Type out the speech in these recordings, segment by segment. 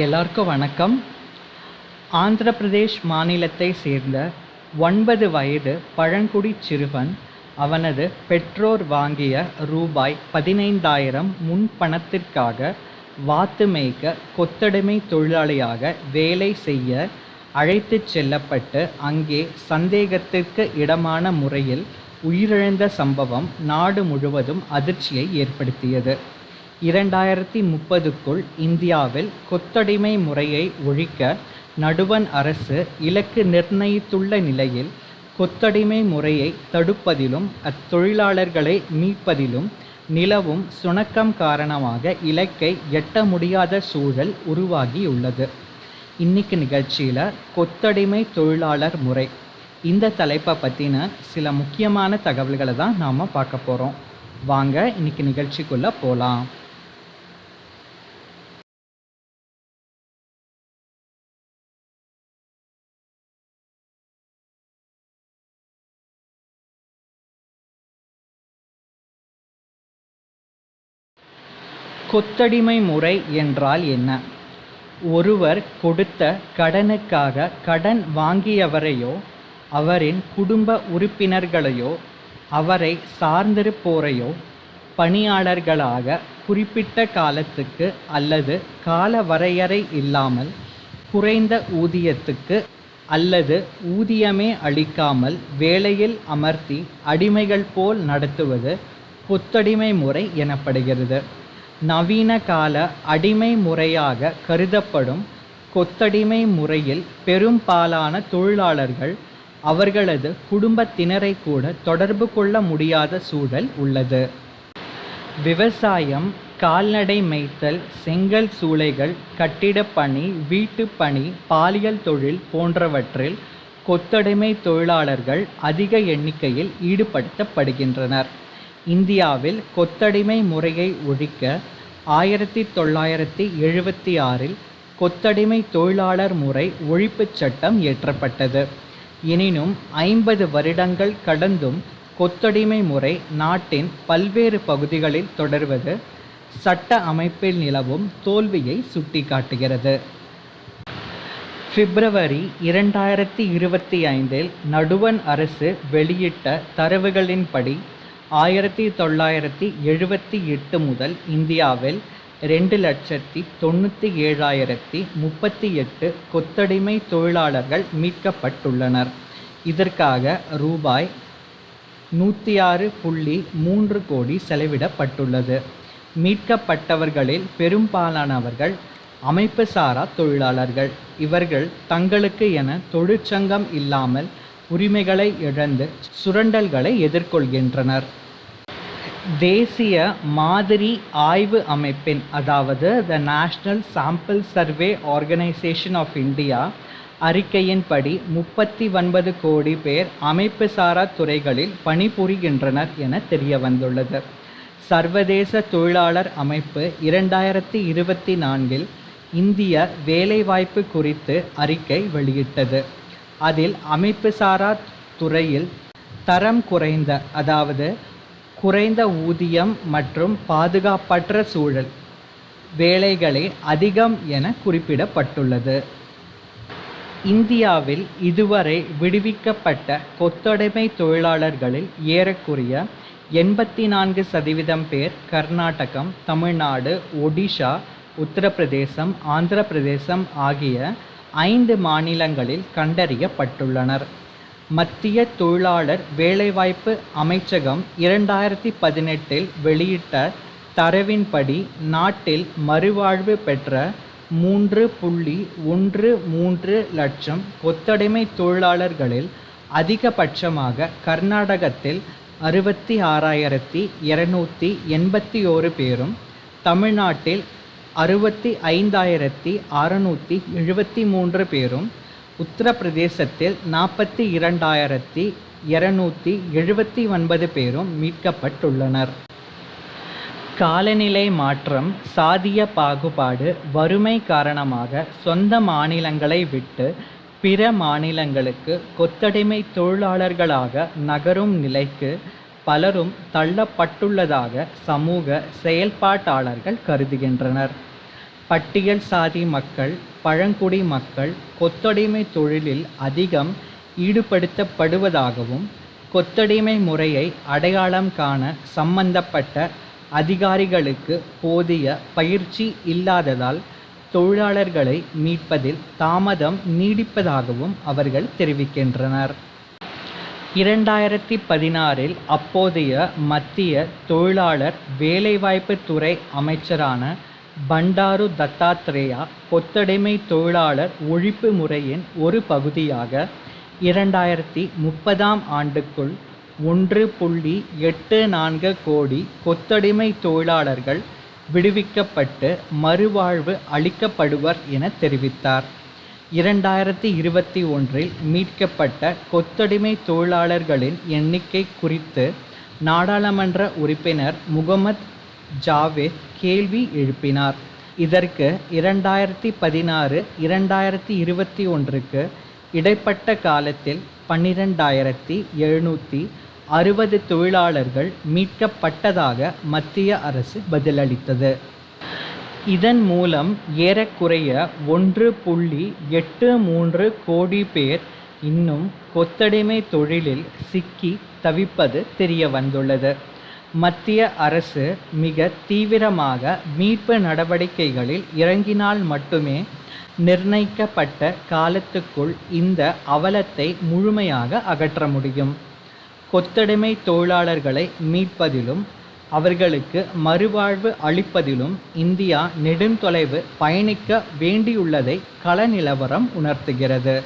எல்லாருக்கும் வணக்கம். ஆந்திர பிரதேஷ் மாநிலத்தை சேர்ந்த ஒன்பது வயது பழங்குடி சிறுவன் அவனது பெற்றோர் வாங்கிய ரூபாய் பதினைந்தாயிரம் முன்பணத்திற்காக வாத்து மேய்க்க கொத்தடிமை தொழிலாளியாக வேலை செய்ய அழைத்துச் செல்லப்பட்டு அங்கே சந்தேகத்திற்கு இடமான முறையில் உயிரிழந்த சம்பவம் நாடு முழுவதும் அதிர்ச்சியை ஏற்படுத்தியது. இரண்டாயிரத்தி முப்பதுக்குள் இந்தியாவில் கொத்தடிமை முறையை ஒழிக்க நடுவண் அரசு இலக்கு நிர்ணயித்துள்ள நிலையில் கொத்தடிமை முறையை தடுப்பதிலும் அத்தொழிலாளர்களை மீட்பதிலும் நிலவும் சுணக்கம் காரணமாக இலக்கை எட்ட முடியாத சூழல் உருவாகியுள்ளது. இன்னைக்கு நிகழ்ச்சியில் கொத்தடிமை தொழிலாளர் முறை. இந்த தலைப்பை பற்றின சில முக்கியமான தகவல்களை தான் நாம் பார்க்க போகிறோம் வாங்க இன்னைக்கு நிகழ்ச்சிக்குள்ளே போகலாம் கொத்தடிமை முறை என்றால் என்ன? ஒருவர் கொடுத்த கடனுக்காக கடன் வாங்கியவரையோ அவரின் குடும்ப உறுப்பினர்களையோ அவரை சார்ந்திருப்போரையோ பணியாளர்களாக குறிப்பிட்ட காலத்துக்கு அல்லது கால வரையறை இல்லாமல் குறைந்த ஊதியத்துக்கு அல்லது ஊதியமே அளிக்காமல் வேலையில் அமர்த்தி அடிமைகள் போல் நடத்துவது கொத்தடிமை முறை எனப்படுகிறது. நவீன கால அடிமை முறையாக கருதப்படும் கொத்தடிமை முறையில் பெரும்பாலான தொழிலாளர்கள் அவர்களது குடும்பத்தினரை கூட தொடர்பு கொள்ள முடியாத சூழல் உள்ளது. விவசாயம் கால்நடை மேய்த்தல் செங்கல் சூளைகள் கட்டிடப்பணி வீட்டுப்பணி வீட்டுப் பணி பாலியல் தொழில் போன்றவற்றில் கொத்தடிமை தொழிலாளர்கள் அதிக எண்ணிக்கையில் ஈடுபடுத்தப்படுகின்றனர். இந்தியாவில் கொத்தடிமை முறையை ஒழிக்க ஆயிரத்தி தொள்ளாயிரத்தி எழுபத்தி ஆறில் கொத்தடிமை தொழிலாளர் முறை ஒழிப்புச் சட்டம் இயற்றப்பட்டது. எனினும் ஐம்பது வருடங்கள் கடந்தும் கொத்தடிமை முறை நாட்டின் பல்வேறு பகுதிகளில் தொடர்வது சட்ட அமைப்பில் நிலவும் தோல்வியை சுட்டிக்காட்டுகிறது. பிப்ரவரி இரண்டாயிரத்தி இருபத்தி ஐந்தில் நடுவண் அரசு வெளியிட்ட தரவுகளின்படி ஆயிரத்தி தொள்ளாயிரத்தி எழுபத்தி எட்டு முதல் இந்தியாவில் ரெண்டு லட்சத்தி தொண்ணூற்றி ஏழாயிரத்தி முப்பத்தி எட்டு கொத்தடிமை தொழிலாளர்கள் மீட்கப்பட்டுள்ளனர். இதற்காக ரூபாய் நூற்றி ஆறு புள்ளி மூன்று கோடி செலவிடப்பட்டுள்ளது. மீட்கப்பட்டவர்களில் பெரும்பாலானவர்கள் அமைப்பு சாரா தொழிலாளர்கள். இவர்கள் தங்களுக்கு என தொழிற்சங்கம் இல்லாமல் உரிமைகளை இழந்து சுரண்டல்களை எதிர்கொள்கின்றனர். தேசிய மாதிரி ஆய்வு அமைப்பின் அதாவது the national sample survey organisation of India அறிக்கையின்படி முப்பத்தி ஒன்பது கோடி பேர் அமைப்பு சாரா துறைகளில் பணிபுரிகின்றனர் என தெரிய வந்துள்ளது சர்வதேச தொழிலாளர் அமைப்பு இரண்டாயிரத்தி இருபத்தி நான்கில் இந்திய வேலைவாய்ப்பு குறித்து அறிக்கை வெளியிட்டது. அதில் அமைப்பு சாரா துறையில் தரம் குறைந்த அதாவது குறைந்த ஊதியம் மற்றும் பாதுகாப்பற்ற சூழல் வேலைகளே அதிகம் என குறிப்பிடப்பட்டுள்ளது. இந்தியாவில் இதுவரை விடுவிக்கப்பட்ட கொத்தடைமை தொழிலாளர்களில் ஏறக்குறைய எண்பத்தி நான்கு சதவீதம் பேர் கர்நாடகம் தமிழ்நாடு ஒடிஷா உத்தரப்பிரதேசம் ஆந்திர பிரதேசம் ஆகிய ஐந்து மாநிலங்களில் கண்டறியப்பட்டுள்ளனர். மத்திய தொழிலாளர் வேலைவாய்ப்பு அமைச்சகம் இரண்டாயிரத்தி பதினெட்டில் வெளியிட்ட தரவின்படி நாட்டில் மறுவாழ்வு பெற்ற மூன்று புள்ளி ஒன்று மூன்று லட்சம் கொத்தடிமை தொழிலாளர்களில் அதிகபட்சமாக கர்நாடகத்தில் அறுபத்தி ஆறாயிரத்தி இரநூத்தி எண்பத்தி ஓரு பேரும் தமிழ்நாட்டில் அறுபத்தி ஐந்தாயிரத்தி அறநூற்றி எழுபத்தி மூன்று பேரும் உத்தரப்பிரதேசத்தில் நாற்பத்தி இரண்டாயிரத்தி இருநூற்றி எழுபத்தி ஒன்பது பேரும் மீட்கப்பட்டுள்ளனர். காலநிலை மாற்றம் சாதிய பாகுபாடு வறுமை காரணமாக சொந்த மாநிலங்களை விட்டு பிற மாநிலங்களுக்கு கொத்தடிமை தொழிலாளர்களாக நகரும் நிலைக்கு பலரும் தள்ளப்பட்டுள்ளதாக சமூக செயல்பாட்டாளர்கள் கருதுகின்றனர். பட்டியல் சாதி மக்கள் பழங்குடி மக்கள் கொத்தடிமை தொழிலில் அதிகம் ஈடுபடுத்தப்படுவதாகவும் கொத்தடிமை முறையை அடையாளம் காண சம்பந்தப்பட்ட அதிகாரிகளுக்கு போதிய பயிற்சி இல்லாததால் தொழிலாளர்களை மீட்பதில் தாமதம் நீடிப்பதாகவும் அவர்கள் தெரிவிக்கின்றனர். இரண்டாயிரத்தி பதினாறில் அப்போதைய மத்திய தொழிலாளர் வேலைவாய்ப்பு துறை அமைச்சரான பண்டாரு தத்தாத்ரேயா கொத்தடிமை தொழிலாளர் ஒழிப்பு முறையின் ஒரு பகுதியாக இரண்டாயிரத்தி முப்பதாம் ஆண்டுக்குள் ஒன்று புள்ளி எட்டு நான்கு கோடி கொத்தடிமை தொழிலாளர்கள் விடுவிக்கப்பட்டு மறுவாழ்வு அளிக்கப்படுவர் என தெரிவித்தார். இரண்டாயிரத்தி இருபத்தி ஒன்றில் மீட்கப்பட்ட கொத்தடிமை தொழிலாளர்களின் எண்ணிக்கை குறித்து நாடாளுமன்ற உறுப்பினர் முகமத் ஜாவேத் கேள்வி எழுப்பினார். இதற்கு இரண்டாயிரத்தி பதினாறு இரண்டாயிரத்தி இருபத்தி ஒன்றுக்கு இடைப்பட்ட காலத்தில் பன்னிரெண்டாயிரத்தி எழுநூற்றி அறுபது தொழிலாளர்கள் மீட்கப்பட்டதாக மத்திய அரசு பதிலளித்தது. இதன் மூலம் ஏறக்குறைய ஒன்று புள்ளி எட்டு மூன்று கோடி பேர் இன்னும் கொத்தடிமை தொழிலில் சிக்கி தவிப்பது தெரிய வந்துள்ளது மத்திய அரசு மிக தீவிரமாக மீட்பு நடவடிக்கைகளில் இறங்கினால் மட்டுமே நிர்ணயிக்கப்பட்ட காலத்துக்குள் இந்த அவலத்தை முழுமையாக அகற்ற முடியும். கொத்தடிமை தொழிலாளர்களை மீட்பதிலும் அவர்களுக்கு மறுவாழ்வு அளிப்பதிலும் இந்தியா நெடுந்தொலைவு பயணிக்க வேண்டியுள்ளதை கள நிலவரம் உணர்த்துகிறது.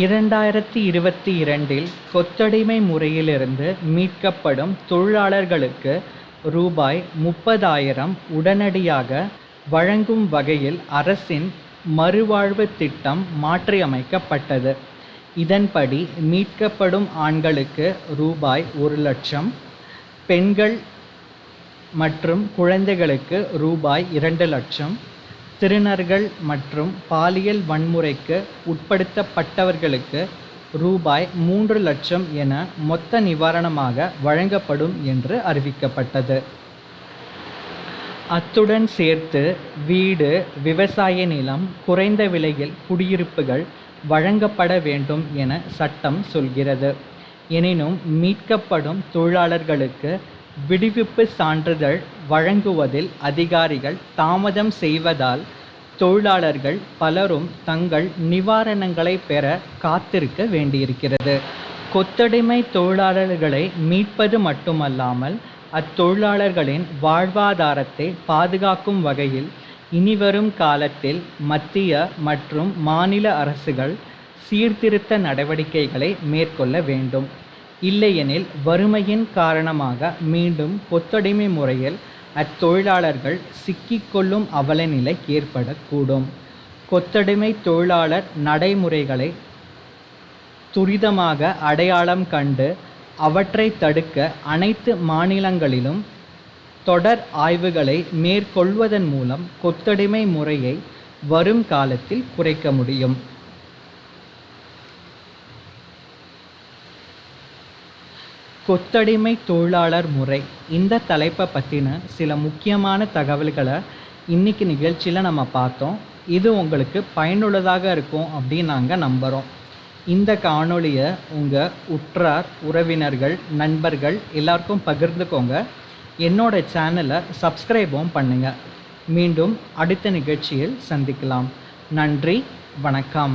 இரண்டாயிரத்தி இருபத்தி இரண்டில் கொத்தடிமை முறையிலிருந்து மீட்கப்படும் தொழிலாளர்களுக்கு ரூபாய் முப்பதாயிரம் உடனடியாக வழங்கும் வகையில் அரசின் மறுவாழ்வு திட்டம் மாற்றியமைக்கப்பட்டது. இதன்படி மீட்கப்படும் ஆண்களுக்கு ரூபாய் ஒரு லட்சம் பெண்கள் மற்றும் குழந்தைகளுக்கு ரூபாய் இரண்டு லட்சம் திருநர்கள் மற்றும் பாலியல் வன்முறைக்கு உட்படுத்தப்பட்டவர்களுக்கு ரூபாய் மூன்று லட்சம் என மொத்த நிவாரணமாக வழங்கப்படும் என்று அறிவிக்கப்பட்டது. அத்துடன் சேர்த்து வீடு விவசாய நிலம் குறைந்த விலையில் குடியிருப்புகள் வழங்கப்பட வேண்டும் என சட்டம் சொல்கிறது. எனினும் மீட்கப்படும் தொழிலாளர்களுக்கு விடுவிப்பு சான்றிதழ் வழங்குவதில் அதிகாரிகள் தாமதம் செய்வதால் தொழிலாளர்கள் பலரும் தங்கள் நிவாரணங்களை பெற காத்திருக்க வேண்டியிருக்கிறது. கொத்தடிமை தொழிலாளர்களை மீட்பது மட்டுமல்லாமல் அத்தொழிலாளர்களின் வாழ்வாதாரத்தை பாதுகாக்கும் வகையில் இனிவரும் காலத்தில் மத்திய மற்றும் மாநில அரசுகள் சீர்திருத்த நடவடிக்கைகளை மேற்கொள்ள வேண்டும். இல்லையெனில் வறுமையின் காரணமாக மீண்டும் கொத்தடிமை முறையில் அத்தொழிலாளர்கள் சிக்கிக்கொள்ளும் அவலநிலை ஏற்படக்கூடும். கொத்தடிமை தொழிலாளர் நடைமுறைகளை துரிதமாக அடையாளம் கண்டு அவற்றை தடுக்க அனைத்து மாநிலங்களிலும் தொடர் ஆய்வுகளை மேற்கொள்வதன் மூலம் கொத்தடிமை முறையை வரும் காலத்தில் குறைக்க முடியும். கொத்தடிமை தொழிலாளர் முறை. இந்த தலைப்பை பற்றின சில முக்கியமான தகவல்களை இன்றைக்கி நிகழ்ச்சியில் நம்ம பார்த்தோம். இது உங்களுக்கு பயனுள்ளதாக இருக்கும் அப்படின்னு நாங்கள் நம்புகிறோம் இந்த காணொளியை உங்கள் உற்றார் உறவினர்கள் நண்பர்கள் எல்லாருக்கும் பகிர்ந்துக்கோங்க. என்னோட சேனலை சப்ஸ்கிரைபும் பண்ணுங்கள் மீண்டும் அடுத்த நிகழ்ச்சியில் சந்திக்கலாம். நன்றி வணக்கம்.